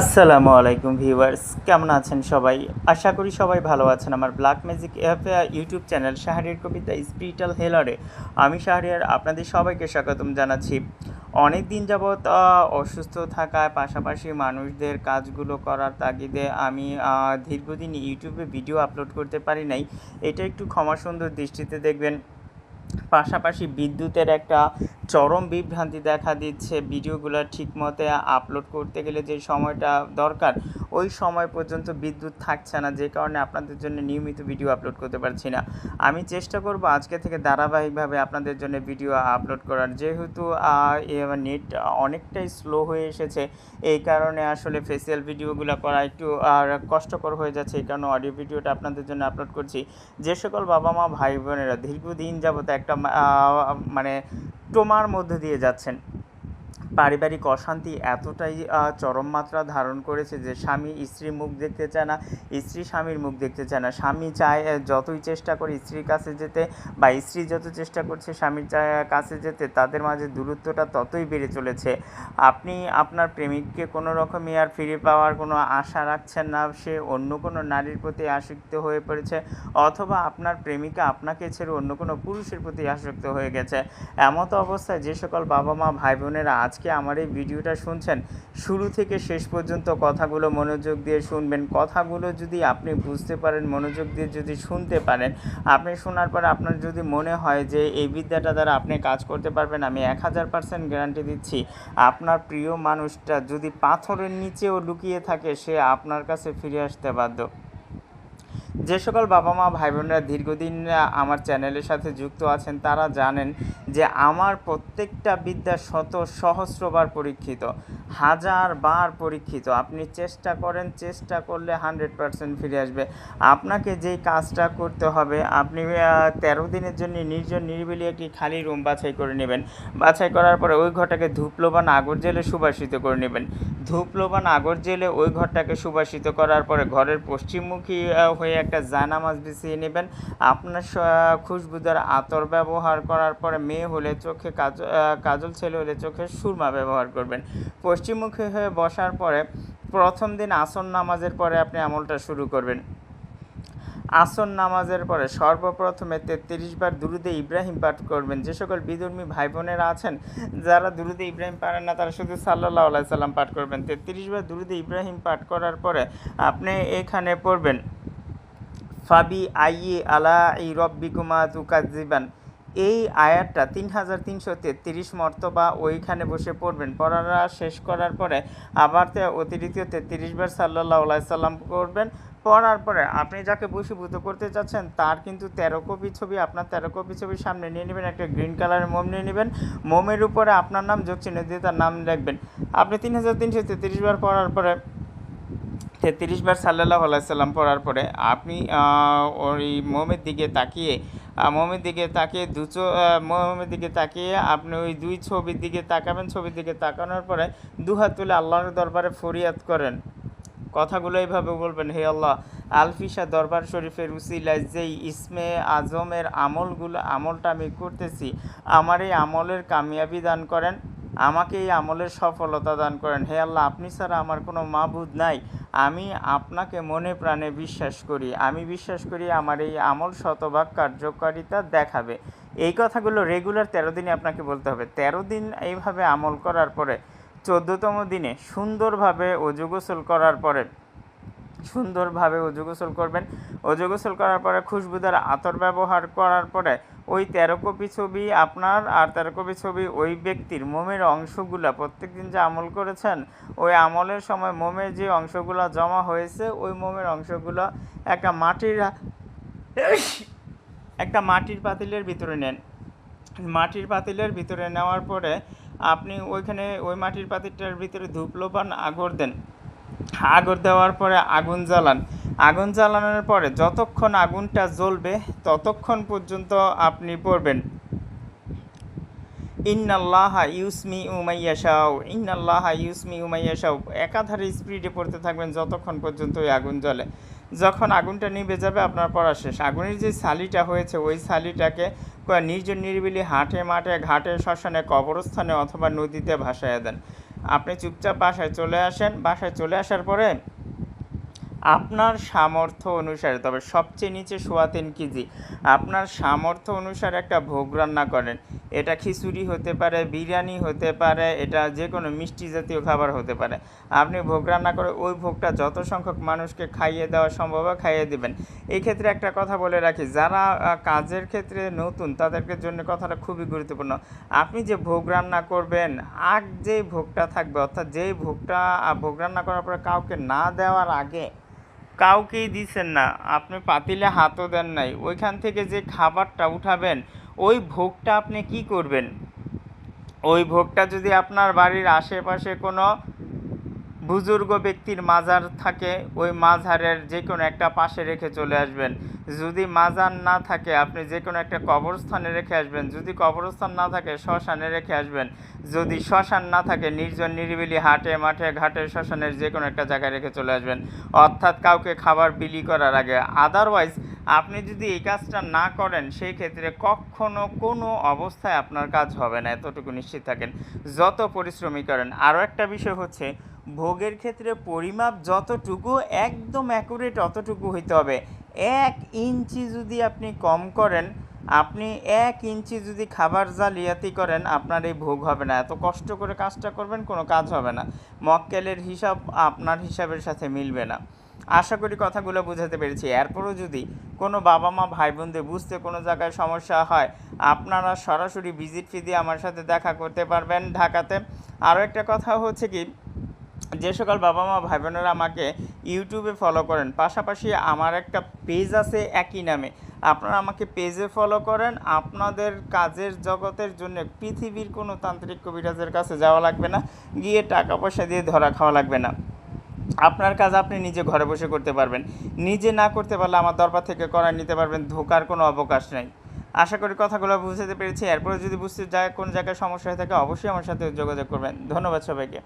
আসসালামু আলাইকুম ভিউয়ার্স, কেমন আছেন সবাই? আশা করি সবাই ভালো আছেন। আমার black magic F YouTube channel Shahriar Kabita spiritual হেলারে আমি শাহরিয়ার, আপনাদের সবাইকে স্বাগতম জানাচ্ছি। অনেক দিন যাবৎ অসুস্থ থাকায় পাশাপাশি মানুষদের কাজগুলো করার তাগিদে আমি দীর্ঘদিন ইউটিউবে ভিডিও আপলোড করতে পারি নাই। এটা একটু ক্ষমা সুন্দর দৃষ্টিতে দেখবেন। পাশাপাশি বিদ্যুতের একটা চরম বিভ্রান্তি দেখা দিচ্ছে ভিডিওগুলো ঠিকমতো আপলোড করতে গেলে যে সময়টা দরকার, ওই সময় পর্যন্ত বিদ্যুৎ থাকছে না, যে কারণে আপনাদের জন্য নিয়মিত ভিডিও আপলোড করতে পারছি না। আমি চেষ্টা করব আজকে থেকে ধারাবাহিকভাবে আপনাদের জন্য ভিডিও আপলোড করার। যেহেতু নেট অনেকটাই স্লো হয়ে এসেছে, এই কারণে আসলে ফেসিয়াল ভিডিওগুলো করা একটু আর কষ্টকর হয়ে যাচ্ছে, এই কারণে অডিও ভিডিওটা আপনাদের জন্য আপলোড করছি। যে সকল বাবা মা ভাই বোনেরা দীর্ঘদিন যাবত একটা মানে টোমার মধ্যে দিয়ে যাচ্ছেন। পারিবারিক অশান্তি এতটাই চরম মাত্রা ধারণ করেছে যে স্বামী স্ত্রীর মুখ দেখতে চায় না, স্ত্রী স্বামীর মুখ দেখতে চায় না। স্বামী চায় যতই চেষ্টা করে স্ত্রীর কাছে যেতে বা স্ত্রী যত চেষ্টা করছে স্বামীর কাছে যেতে, তাদের মাঝে দূরত্বটা ততই বেড়ে চলেছে। আপনি, আপনার প্রেমিককে কোনো রকমই আর ফিরে পাওয়ার কোনো আশা রাখছেন না, সে অন্য কোনো নারীর প্রতি আসক্ত হয়ে পড়েছে অথবা আপনার প্রেমিকা আপনাকে ছেড়ে অন্য কোনো পুরুষের প্রতি আসক্ত হয়ে গেছে? এমতো অবস্থায় যে সকল বাবা মা ভাই বোনেরা আজকে আমার এই ভিডিওটা শুনছেন, শুরু থেকে শেষ পর্যন্ত কথাগুলো মনোযোগ দিয়ে শুনবেন। কথাগুলো যদি আপনি বুঝতে পারেন, মনোযোগ দিয়ে যদি শুনতে পারেন, আপনি শোনার পর আপনার যদি মনে হয় যে এই বিদ্যাটা দ্বারা আপনি কাজ করতে পারবেন, আমি এক হাজার পার্সেন্ট গ্যারান্টি দিচ্ছি। আপনার প্রিয় মানুষটা যদি পাথরের নিচেও লুকিয়ে থাকে, সে আপনার কাছে ফিরে আসতে বাধ্য। যে সকল বাবা মা ভাই বোনরা দীর্ঘদিন আমার চ্যানেলের সাথে যুক্ত আছেন, তারা জানেন যে আমার প্রত্যেকটা বিদ্যা শত সহস্রবার পরীক্ষিত হাজার বার পরীক্ষিত। আপনি চেষ্টা করেন, চেষ্টা করলে হান্ড্রেড পারসেন্ট ফিরে আসবে। আপনাকে যেই কাজটা করতে হবে, আপনি তেরো দিনের জন্য নির্জন নিরিবিলি একটি খালি রুম বাছাই করে নেবেন। বাছাই করার পরে ওই ঘরটাকে ধূপলোবান আগর জেলে সুবাসিত করে নেবেন। ধূপলোবান আগর জেলে ওই ঘরটাকে সুবাসিত করার পরে ঘরের পশ্চিমমুখী হয়ে একটা জানামাজ বিছিয়ে নেবেন। আপনার খুশবুদার আতর ব্যবহার করার পরে মেয়ে হলে চোখে কাজল ছেলে হলে চোখে সুরমা ব্যবহার করবেন। পশ্চিমমুখী হয়ে বসার পরে প্রথম দিন আসন নামাজের পরে আপনি আমলটা শুরু করবেন। আসন নামাজের পরে সর্বপ্রথমে তেত্রিশ বার দুরুদে ইব্রাহিম পাঠ করবেন। যে সকল বিধর্মী ভাই বোনেরা আছেন, যারা দুরুদে ইব্রাহিম পারেন না, তারা শুধু সাল্লাহ আলাই সাল্লাম পাঠ করবেন। তেত্রিশ বার দুরুদে ইব্রাহিম পাঠ করার পরে আপনি এখানে পড়বেন, ফাবি আইয়ে আলা ই রব্বিকুমা তুকাজিবান এই আয়াতটা তিন হাজার তিনশো তেত্রিশ মর্তবা ওইখানে বসে পড়বেন। পড়ারা শেষ করার পরে আবার তে অতিরিক্ত তেত্রিশ বার সাল্লাহ সাল্লাম করবেন। পড়ার পরে আপনি যাকে বসীভূত করতে চাচ্ছেন, তার কিন্তু তেরো কপি ছবি, আপনার তেরো কপি ছবির সামনে নিয়ে নেবেন, একটা গ্রিন কালারের মোম নিয়ে নেবেন। মোমের উপরে আপনার নাম যোগ চিহ্ন দিয়ে তার নাম লিখবেন আপনি তিন হাজার তিনশো তেত্রিশ বার পড়ার পরে তেত্রিশ বার সাল্লাহ আলাইসাল্লাম পড়ার পরে আপনি ওই মোমের দিকে তাকিয়ে মোমের দিকে তাকিয়ে দু মোমের দিকে তাকিয়ে আপনি ওই দুই ছবির দিকে তাকাবেন। ছবির দিকে তাকানোর পরে দু হাত তুলে আল্লাহর দরবারে ফরিয়াদ করেন। কথাগুলো এইভাবে বলবেন, হে আল্লাহ, আলফিসা দরবার শরীফের উসিলায় যেই ইসমে আজমের আমলগুলো, আমলটা আমি করতেছি, আমার এই আমলের কামিয়াবি দান করেন। আমাকে এই আমলের সফলতা দান করেন। হে আল্লাহ, আপনি ছাড়া আমার কোনো মাবুদ নাই। আমি আপনাকে মনে প্রাণে বিশ্বাস করি। আমি বিশ্বাস করি আমার এই আমল শতভাগ কার্যকারিতা দেখাবে। এই কথাগুলো রেগুলার তেরো দিনে আপনাকে বলতে হবে। তেরো দিন এইভাবে আমল করার পরে, চোদ্দতম দিনে সুন্দরভাবে অজুগোসল করার পরে সুন্দরভাবে গোসল করবেন। গোসল করার পরে খুশবুদার আতর ব্যবহার করার পরে ওই তেরো কপি ছবি আপনার আর তেরো কপি ছবি ওই ব্যক্তির মোমের অংশগুলা। প্রত্যেক দিন যে আমল করেছেন, ওই আমলের সময় মোমের যে অংশগুলো জমা হয়েছে, ওই মোমের অংশগুলো একটা মাটির একটা মাটির পাতিলের ভিতরে নেন। মাটির পাতিলের ভিতরে নেওয়ার পরে আপনি ওইখানে ওই মাটির পাতিলটার ভিতরে ধূপলোপান আগর দেন। আগর দেওয়ার পরে আগুন জ্বালান। আগুন জ্বালানোর পরে যতক্ষণ আগুনটা জ্বলবে, ততক্ষণ পর্যন্ত আপনি পড়বেন। ইন্নাল্লাহা ইউসমি উমাইয়াশাও ইন্নাল্লাহা ইউসমি উমাইয়াশাও একাধারে স্পিডে পড়তে থাকবেন যতক্ষণ পর্যন্ত ওই আগুন জ্বলে। যখন আগুনটা নিভে যাবে, আপনার পড়া শেষ। আগুনের যে সালিটা হয়েছে, ওই সালিটাকে নির্জন নিরিবিলি হাটে মাঠে, ঘাটে, শ্মশানে, কবরস্থানে অথবা নদীতে ভাসাইয়া দেন। আপনি চুপচাপ বাসায় চলে আসেন। বাসায় চলে আসার পরে আপনার সামর্থ্য অনুসারে, তবে সবচেয়ে নিচে সোয়া তিন কেজি, আপনার সামর্থ্য অনুসারে একটা ভোগ রান্না করেন। এটা খিচুড়ি হতে পারে, বিরিয়ানি হতে পারে, এটা যে কোনো মিষ্টি জাতীয় খাবার হতে পারে। আপনি ভোগ রান্না করে ওই ভোগটা যত সংখ্যক মানুষকে খাইয়ে দেওয়া সম্ভব খাইয়ে দিবেন। এই ক্ষেত্রে একটা কথা বলে রাখি, যারা কাজের ক্ষেত্রে নতুন, তাদেরকে জন্য কথাটা খুবই গুরুত্বপূর্ণ। আপনি যে ভোগ রান্না করবেন, আগ যে ভোগটা থাকবে, অর্থাৎ যেই ভোগটা ভোগ রান্না করার পরে কাউকে না দেওয়ার আগে কাউকেই দিচ্ছেন না। আপনি পাতিলে হাতও দেন নাই। ওইখান থেকে যে খাবারটা উঠাবেন, ওই ভোগটা আপনি কি করবেন? ওই ভোগটা যদি আপনার বাড়ির আশেপাশে কোনো বুজুর্গ ব্যক্তির মাজার থাকে, ওই মাজারের যে কোনো একটা পাশে রেখে চলে আসবেন। যদি মাজার না থাকে, আপনি যে কোনো একটা কবরস্থানে রেখে আসবেন। যদি কবরস্থান না থাকে, শ্মশানে রেখে আসবেন। যদি শ্মশান না থাকে, নির্জন নিরিবিলি হাটে মাঠে ঘাটে শ্মশানের যে কোনো একটা জায়গায় রেখে চলে আসবেন। অর্থাৎ কাউকে খাবার বিলি করার আগে। আদারওয়াইজ আপনি যদি এই কাজটা না করেন সেই ক্ষেত্রে কখনো কোনো অবস্থায় আপনার কাজ হবে না। এতটুকু নিশ্চিত থাকেন। যত পরিশ্রমী করেন। আরও একটা বিষয় হচ্ছে ভোগের ক্ষেত্রে পরিমাপ যতটুকু, একদম অ্যাকুরেট অতটুকু হইতে হবে। এক ইঞ্চি যদি আপনি কম করেন, আপনি এক ইঞ্চি যদি খাবার জালিয়াতি করেন, আপনার এই ভোগ হবে না। এত কষ্ট করে কাজটা করবেন, কোনো কাজ হবে না। মক্কেলের হিসাব আপনার হিসাবের সাথে মিলবে না। আশা করি কথাগুলো বোঝাতে পেরেছি। এরপরও যদি কোনো বাবা মা ভাই বোনদের বুঝতে কোনো জায়গায় সমস্যা হয়, আপনারা সরাসরি ভিজিট ফি দিয়ে আমার সাথে দেখা করতে পারবেন ঢাকাতে। আরও একটা কথা হচ্ছে কি যে সকল বাবা মা ভাই বোনেরা আমাকে ইউটিউবে ফলো করেন, পাশাপাশি আমার একটা পেজ আছে একই নামে। আপনারা আমাকে পেজে ফলো করেন, আপনাদের কাজের জগতের জন্য পৃথিবীর কোনো তান্ত্রিক কবিরাজের কাছে যাওয়া লাগবে না, গিয়ে টাকা পয়সা দিয়ে ধরা খাওয়া লাগবে না। আপনার কাজ আপনি নিজে ঘরে বসে করতে পারবেন। নিজে না করতে পারলে আমার দরবার থেকে করার নিতে পারবেন, ধোকার কোনো অবকাশ নেই। আশা করি কথাগুলো বুঝতে পেরেছি। এরপরে যদি বুঝতে যায় কোন জায়গায় সমস্যা হয়ে থাকে, অবশ্যই আমার সাথে যোগাযোগ করবেন। ধন্যবাদ সবাইকে।